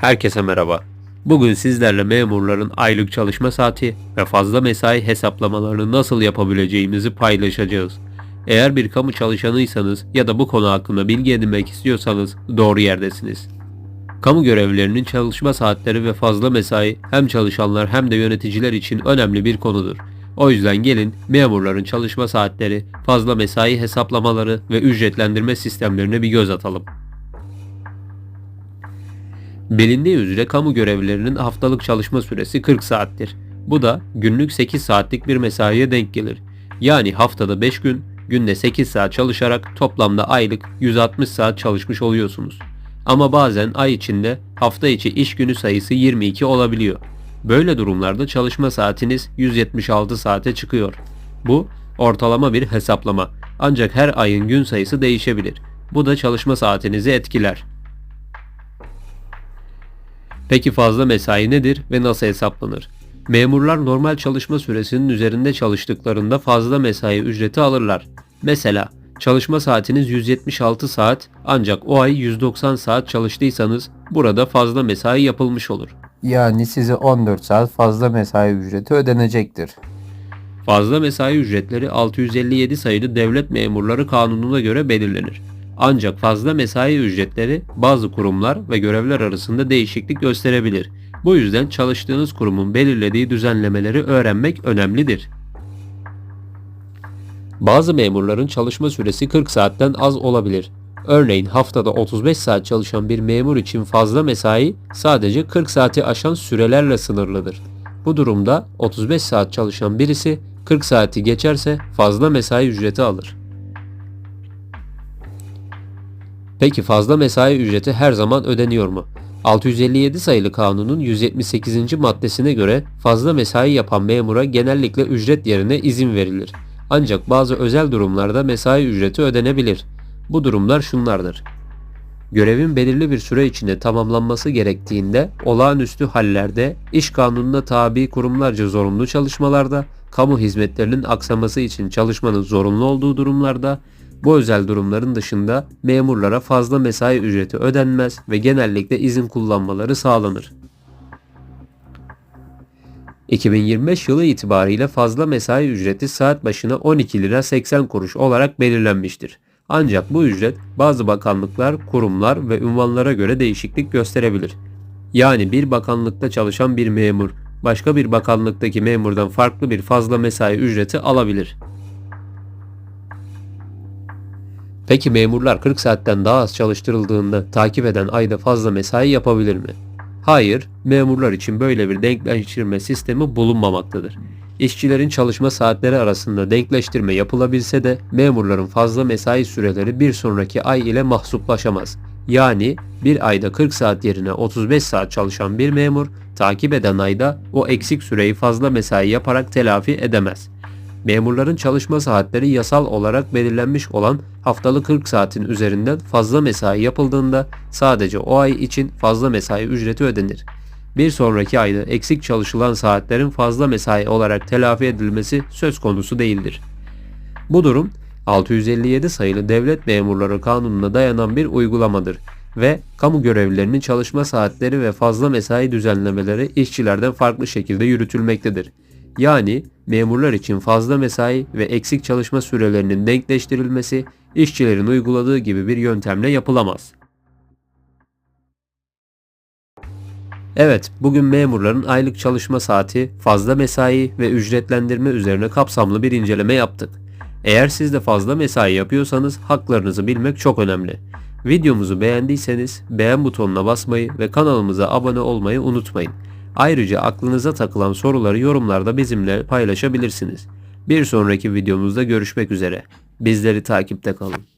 Herkese merhaba. Bugün sizlerle memurların aylık çalışma saati ve fazla mesai hesaplamalarını nasıl yapabileceğimizi paylaşacağız. Eğer bir kamu çalışanıysanız ya da bu konu hakkında bilgi edinmek istiyorsanız doğru yerdesiniz. Kamu görevlilerinin çalışma saatleri ve fazla mesai hem çalışanlar hem de yöneticiler için önemli bir konudur. O yüzden gelin memurların çalışma saatleri, fazla mesai hesaplamaları ve ücretlendirme sistemlerine bir göz atalım. Bilindiği üzere kamu görevlilerinin haftalık çalışma süresi 40 saattir. Bu da günlük 8 saatlik bir mesaiye denk gelir. Yani haftada 5 gün, günde 8 saat çalışarak toplamda aylık 160 saat çalışmış oluyorsunuz. Ama bazen ay içinde hafta içi iş günü sayısı 22 olabiliyor. Böyle durumlarda çalışma saatiniz 176 saate çıkıyor. Bu ortalama bir hesaplama. Ancak her ayın gün sayısı değişebilir. Bu da çalışma saatinizi etkiler. Peki fazla mesai nedir ve nasıl hesaplanır? Memurlar normal çalışma süresinin üzerinde çalıştıklarında fazla mesai ücreti alırlar. Mesela çalışma saatiniz 176 saat ancak o ay 190 saat çalıştıysanız burada fazla mesai yapılmış olur. Yani size 14 saat fazla mesai ücreti ödenecektir. Fazla mesai ücretleri 657 sayılı Devlet Memurları Kanunu'na göre belirlenir. Ancak fazla mesai ücretleri bazı kurumlar ve görevler arasında değişiklik gösterebilir. Bu yüzden çalıştığınız kurumun belirlediği düzenlemeleri öğrenmek önemlidir. Bazı memurların çalışma süresi 40 saatten az olabilir. Örneğin haftada 35 saat çalışan bir memur için fazla mesai sadece 40 saati aşan sürelerle sınırlıdır. Bu durumda 35 saat çalışan birisi 40 saati geçerse fazla mesai ücreti alır. Peki fazla mesai ücreti her zaman ödeniyor mu? 657 sayılı kanunun 178. maddesine göre fazla mesai yapan memura genellikle ücret yerine izin verilir. Ancak bazı özel durumlarda mesai ücreti ödenebilir. Bu durumlar şunlardır. Görevin belirli bir süre içinde tamamlanması gerektiğinde, olağanüstü hallerde, iş kanununa tabi kurumlarca zorunlu çalışmalarda, kamu hizmetlerinin aksaması için çalışmanın zorunlu olduğu durumlarda, bu özel durumların dışında memurlara fazla mesai ücreti ödenmez ve genellikle izin kullanmaları sağlanır. 2025 yılı itibariyle fazla mesai ücreti saat başına 12 lira 80 kuruş olarak belirlenmiştir. Ancak bu ücret bazı bakanlıklar, kurumlar ve ünvanlara göre değişiklik gösterebilir. Yani bir bakanlıkta çalışan bir memur başka bir bakanlıktaki memurdan farklı bir fazla mesai ücreti alabilir. Peki memurlar 40 saatten daha az çalıştırıldığında takip eden ayda fazla mesai yapabilir mi? Hayır, memurlar için böyle bir denkleştirme sistemi bulunmamaktadır. İşçilerin çalışma saatleri arasında denkleştirme yapılabilse de memurların fazla mesai süreleri bir sonraki ay ile mahsuplaşamaz. Yani bir ayda 40 saat yerine 35 saat çalışan bir memur takip eden ayda o eksik süreyi fazla mesai yaparak telafi edemez. Memurların çalışma saatleri yasal olarak belirlenmiş olan haftalık 40 saatin üzerinden fazla mesai yapıldığında sadece o ay için fazla mesai ücreti ödenir. Bir sonraki ayda eksik çalışılan saatlerin fazla mesai olarak telafi edilmesi söz konusu değildir. Bu durum 657 sayılı Devlet Memurları Kanunu'na dayanan bir uygulamadır ve kamu görevlilerinin çalışma saatleri ve fazla mesai düzenlemeleri işçilerden farklı şekilde yürütülmektedir. Yani memurlar için fazla mesai ve eksik çalışma sürelerinin denkleştirilmesi işçilerin uyguladığı gibi bir yöntemle yapılamaz. Evet, bugün memurların aylık çalışma saati, fazla mesai ve ücretlendirme üzerine kapsamlı bir inceleme yaptık. Eğer siz de fazla mesai yapıyorsanız haklarınızı bilmek çok önemli. Videomuzu beğendiyseniz beğen butonuna basmayı ve kanalımıza abone olmayı unutmayın. Ayrıca aklınıza takılan soruları yorumlarda bizimle paylaşabilirsiniz. Bir sonraki videomuzda görüşmek üzere. Bizleri takipte kalın.